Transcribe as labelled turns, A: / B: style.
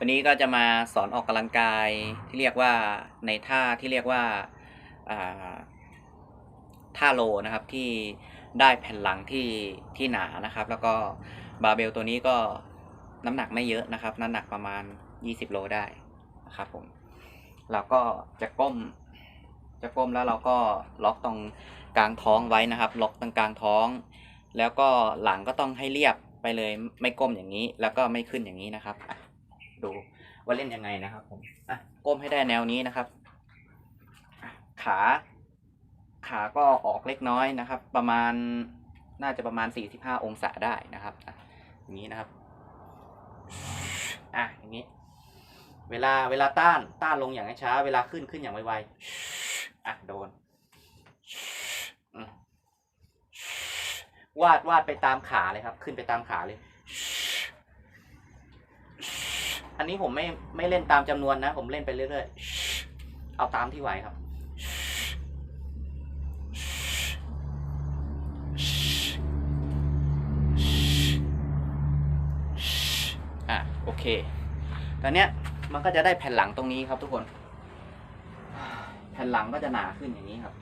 A: วันนี้ก็จะมาสอนออกกำลังกายที่เรียกว่าในท่าที่เรียกว่าท่าโลนะครับที่ได้แผ่นหลังที่ที่หนานะครับ แล้วก็บาเบลตัวนี้ก็น้ำหนักไม่เยอะนะครับ น้ำหนักประมาณ 20 โลได้นะครับผมเราก็จะก้มจะก้มแล้วเราก็ล็อกตรงกลางท้องไว้นะครับ ล็อกตรงกลางท้อง แล้วก็หลังก็ต้องให้เรียบไปเลยไม่ก้มอย่างนี้ แล้วก็ไม่ขึ้นอย่างนี้นะครับ ดูว่าเล่นยังไงนะครับผมอะก้มให้ได้แนวนี้นะครับ ขาขาก็ออกเล็กน้อยนะครับ ประมาณน่าจะประมาณ 45 องศาได้นะครับอะอย่างนี้นะครับอะอย่างนี้ เวลาเวลาต้านต้านลงอย่างช้า เวลาขึ้นขึ้นอย่างไวๆอะโดนวาดวาดไปตามขาเลยครับ ขึ้นไปตามขาเลย อันนี้ผมไม่ไม่เล่นตามจำนวนนะ ผมเล่นไปเรื่อยๆ เอาตามที่ไหวครับ อะโอเค ตอนเนี้ยมันก็จะได้แผ่นหลังตรงนี้ครับทุกคน แผ่นหลังก็จะหนาขึ้นอย่างนี้ครับ